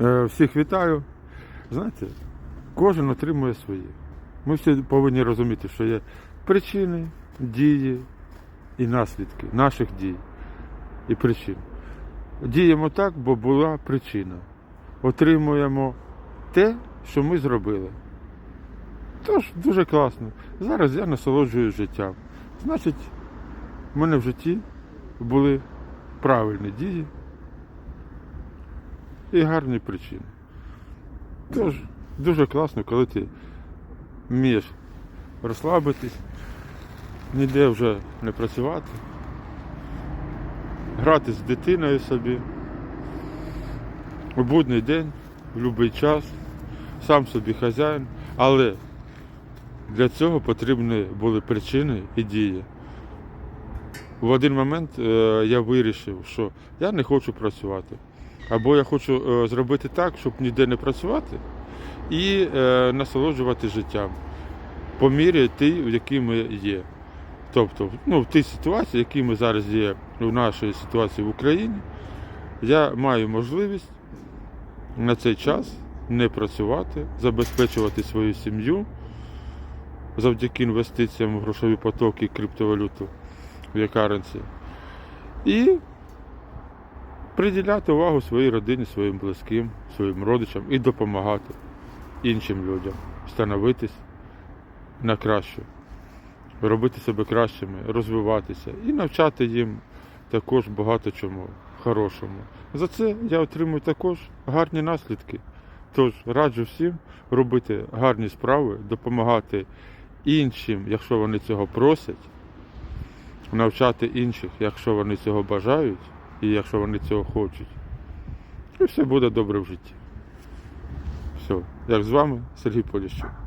Е, Всіх вітаю. Знаєте, кожен отримує своє. Ми всі повинні розуміти, що є причини, дії і наслідки наших дій і причин. Діємо так, бо була причина. Отримуємо те, що ми зробили. Тож дуже класно. Зараз я насолоджуюсь життям. Значить, в мене в житті були правильні дії і гарні причини. Тож дуже класно, коли ти вмієш розслабитись, ніде вже не працювати, грати з дитиною собі у будний день, в будь-який час, сам собі хазяїн, але для цього потрібні були причини і дії. В один момент е, я вирішив, що я не хочу працювати. Або я хочу е, зробити так, щоб ніде не працювати і е, насолоджувати життям по мірі тій, в якій ми є. Тобто, ну, в тій ситуації, в якій ми зараз є в нашій ситуації в Україні, я маю можливість на цей час не працювати, забезпечувати свою сім'ю завдяки інвестиціям в грошові потоки, криптовалюту в якаренці. І приділяти увагу своїй родині, своїм близьким, своїм родичам і допомагати іншим людям становитись на краще, робити себе кращими, розвиватися і навчати їм також багато чому хорошому. За це я отримую також гарні наслідки. Тож раджу всім робити гарні справи, допомагати іншим, якщо вони цього просять, навчати інших, якщо вони цього бажають і якщо вони цього хочуть. І все буде добре в житті. Все. Як з вами, Сергій Поліщук.